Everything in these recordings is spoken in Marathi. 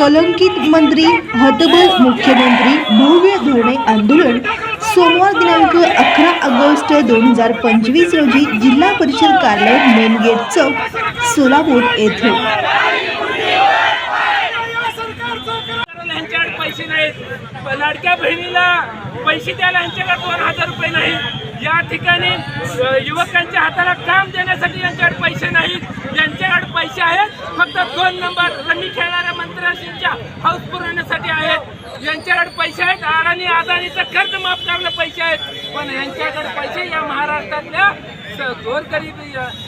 कलंकित मंत्री हतबल मुख्यमंत्री भव्य धोरणे आंदोलन. सोमवार दिनांक अकरा ऑगस्ट दोन हजार पंचवीस रोजी जिल्हा परिषद कार्यालय मेन गेट चौक सोलापूर येथे. लाडक्या बहिणीला पैसे द्यायला यांच्याकडे दोन हजार रुपये नाही या ठिकाणी युवकांच्या हाताला काम देण्यासाठी यांच्याकडे पैसे नाही फक्त दोन नंबर रमी खेळणाऱ्या मंत्र्यांच्या हाऊस पुरवण्यासाठी आहेत. यांच्याकडे पैसे आहेत. अडाणी आदानीचं कर्ज माफ करायला पैसे आहेत. पण यांच्याकडे पैसे या महाराष्ट्रातल्या स- गोरगरीब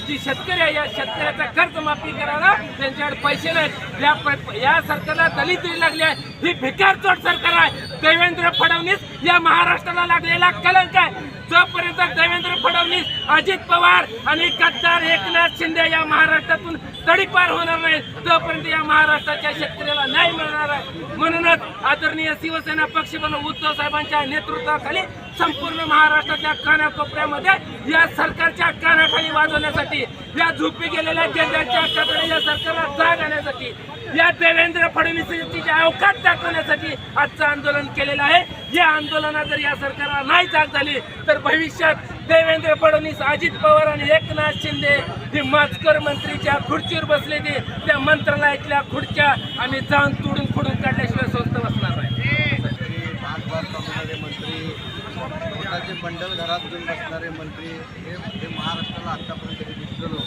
जी शेतकरी आहे या शेतकऱ्याचा कर्ज माफी करायला त्यांच्याकडे पैसे नाहीत. या प- या सरकारला दलित लागली आहे ही भिकारचोट सरकार आहे. देवेंद्र फडणवीस या महाराष्ट्राला लागलेला कला आहे जोपर्यंत देवेंद्र फडणवीस अजित पवार आणि गद्दार एकनाथ शिंदे या महाराष्ट्रातून तडीपार होणार नाही तोपर्यंत या महाराष्ट्राच्या शेतकऱ्याला न्याय मिळणार आहे म्हणूनच आदरणीय शिवसेना पक्ष म्हणून उद्धव साहेबांच्या नेतृत्वाखाली संपूर्ण महाराष्ट्राच्या कानाकोपऱ्यामध्ये या सरकारच्या कानाखाली वाजवण्यासाठी या झोपी गेलेल्या गेंद्याच्या हक्काकडे या सरकारला जाग आणण्यासाठी या देवेंद्र फडणवीसांची अवकाश दाखवण्यासाठी आजचं आंदोलन केलेलं आहे. या आंदोलनात जर या सरकारला नाही जाग झाली तर भविष्यात देवेंद्र फडणवीस अजित पवार आणि एकनाथ शिंदे हे माचकर मंत्रीच्या खुर्चीवर बसले ते. त्या मंत्रालयातल्या खुर्च्या आम्ही जाऊन तुडून फुडून काढल्याशिवाय स्वस्त बसणार आहे मंत्री स्वतःचे बंडल घरात घेऊन बसणारे मंत्री हे महाराष्ट्राला आत्तापर्यंत दिसलेलो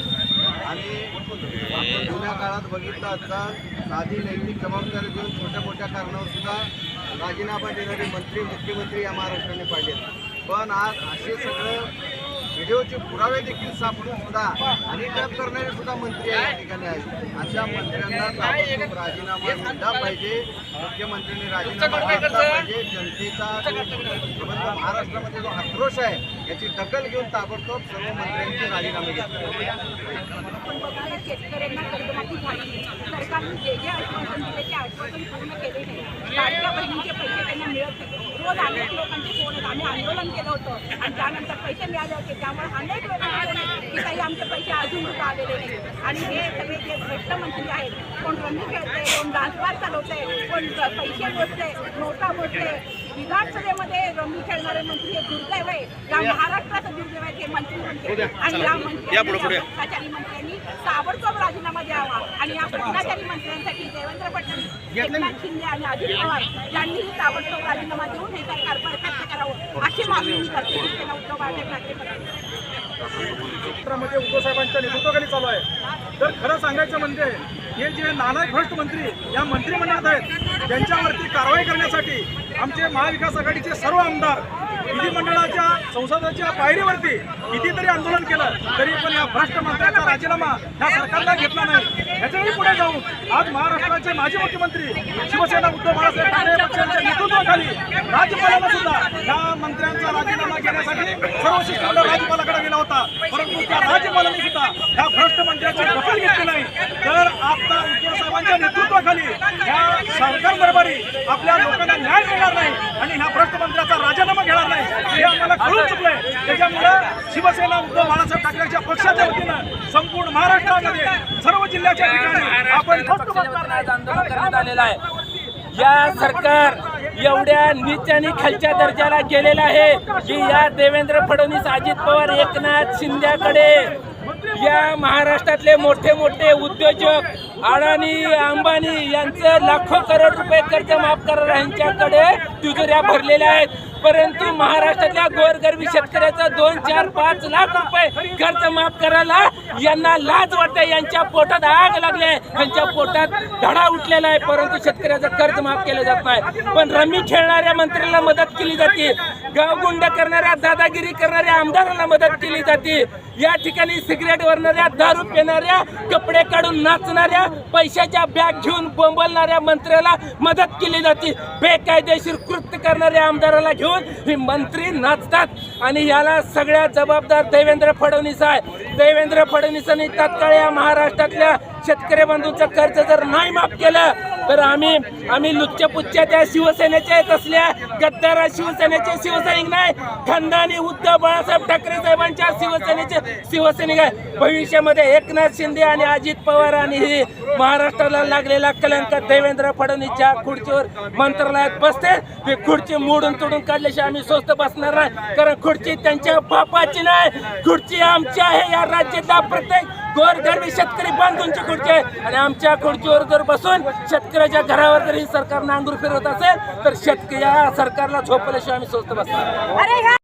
आणि आपण जुन्या काळात बघितलं असता साधी नैतिक जबाबदारी घेऊन छोट्या मोठ्या कारणावर सुद्धा राजीनामा देणारे मंत्री मुख्यमंत्री या महाराष्ट्राने पाहिजेत पण आज असे सगळं व्हिडिओचे पुरावे देखील सापडून सुद्धा आणि टॅप करणारे सुद्धा मंत्री या ठिकाणी आहेत. अशा मंत्र्यांना ताबडतोब राजीनामा दिला पाहिजे. मुख्यमंत्र्यांनी राजीनामा दिला पाहिजे. जनतेचा महाराष्ट्रामध्ये जो आक्रोश आहे याची दखल घेऊन ताबडतोब सर्व मंत्र्यांचे राजीनामे घेतले. रोज अनेक लोकांचे फोन आहेत आम्ही आंदोलन केलं होतं. आणि त्यानंतर पैसे मिळाले होते. त्यामुळे अनेक लोकांचे की काही आमचे पैसे अजून सुद्धा आलेले नाही आणि हे सगळे जे भ्रष्ट मंत्री आहेत कोण रंगी खेळते कोण डान्सबार चालवते कोण पैसे मोजते नोटा मोजते विधानसभेमध्ये रमी खेळणारे मंत्री हे दुर्दैव आहे. या. महाराष्ट्राचं दुर्दैव आहे हे मंत्री म्हणते आणि या मंत्र्यांनी या भ्रष्टाचारी मंत्र्यांनी ताबडतोब राजीनामा द्यावा. आणि या भ्रष्टाचारी मंत्र्यांसाठी देवेंद्र फडणवीस एकनाथ शिंदे आणि अजित पवार यांनीही ताबडतोब राजीनामा देऊन हे सरकार बरखास्त करावं अशी मागणी मी करते. शिवसेना उद्धव बाळासाहेब ठाकरे. क्षेत्रामध्ये उद्धव साहेबांच्या नेतृत्वाखाली चालू आहे. तर खरं सांगायचं म्हणजे हे जे नाना भ्रष्ट मंत्री या मंत्रिमंडळात आहेत त्यांच्यावरती कारवाई करण्यासाठी आमचे महाविकास आघाडीचे सर्व आमदार विधिमंडळाच्या संसदाच्या पायरीवरती कितीतरी आंदोलन केलं तरी पण या भ्रष्ट मंत्र्याचा राजीनामा ह्या सरकारला घेतला नाही. ह्याच्याही पुढे जाऊन आज महाराष्ट्राचे माजी मुख्यमंत्री शिवसेना उद्धव बाळासाहेब ठाकरे पक्षांच्या नेतृत्वाखाली राज्यपालांना सुद्धा या मंत्र्यांचा राजीनामा घेण्यासाठी सर्व शिष्टमंडळ राज्यपालाकडे गेला होता. परंतु त्या राज्यपालांनी सुद्धा या भ्रष्ट मंत्र्याची दखल घेतली नाही. तर आता उद्धव साहेबांच्या नेतृत्वाखाली या सरकार दरबारी आपल्या लोकांना न्याय मिळणार घेणार नाही. आणि ह्या भ्रष्टमंत्र्याचा राजीनामा घेणार नाही. हे आम्हाला कळून चुकलंय. त्याच्यामुळं शिवसेना उद्धव बाळासाहेब ठाकरेच्या पक्षाच्या वतीनं संपूर्ण महाराष्ट्रामध्ये सर्व जिल्ह्याच्या ठिकाणी आपण ठोक करण्यात आलेलं आहे. या सरकार एवढ्या नीच आणि खालच्या दर्जाला गेलेला आहे की या देवेंद्र फडणवीस अजित पवार एकनाथ शिंद्याकडे या महाराष्ट्रातले मोठे मोठे उद्योजक अडाणी अंबानी यांचं लाखो करोड रुपये कर्ज माफ करायला यांच्याकडे. तिजोऱ्या भरलेल्या आहेत. परंतु महाराष्ट्रातल्या गोरगरबी शेतकऱ्याचा दोन चार पाच लाख रुपये कर्ज माफ करायला यांना लाज वाटते. यांच्या पोटात आग लागली आहे. यांच्या पोटात धडा उठलेला आहे. परंतु शेतकऱ्याचा कर्ज माफ केला जात नाही. पण रमी खेळणाऱ्या मंत्र्याला मदत केली जाते. गावगुंड करणाऱ्या दादागिरी करणाऱ्या आमदारांना मदत केली जाते. या ठिकाणी सिगरेट वरणाऱ्या दारू पिणाऱ्या कपडे काढून नाचणाऱ्या पैशाच्या बॅग घेऊन बोंबलणाऱ्या मंत्र्याला मदत केली जाते. बेकायदेशीर कृत्य करणाऱ्या आमदाराला घेऊन हे मंत्री नाचतात. आणि याला सगळ्या जबाबदार देवेंद्र फडणवीस आहे. देवेंद्र फडणवीसांनी तात्काळ या महाराष्ट्रातल्या शेतकरी बंधूंचं कर्ज जर नाही माफ केलं तर आम्ही आम्ही लुच्च्या पुच्च्या त्या शिवसेनेच्या तसल्या गद्दारा शिवसेनेचे शिवसैनिक नाही. खंदानी उद्धव बाळासाहेब ठाकरे साहेबांच्या शिवसेनेचे शिवसैनिक आहे. भविष्यामध्ये एकनाथ शिंदे आणि अजित पवार आणि ही महाराष्ट्राला लागलेला कलंक देवेंद्र फडणवीसच्या खुर्चीवर मंत्रालयात बसते. ते खुर्ची मोडून तोडून काढल्याशिवाय आम्ही स्वस्त बसणार नाही. कारण खुर्ची त्यांच्या बापाची नाही. खुर्ची आमची आहे या राज्यातला प्रत्येक गोरगरबी शेतकरी बांधूंची खुर्ची आहे. आणि आमच्या खुर्चीवर जर बसून शेतकऱ्याच्या घरावर जर ही सरकार नांगूर फिरवत असेल तर शेतकरी या सरकारला झोपल्याशिवाय आम्ही स्वस्त बसणार.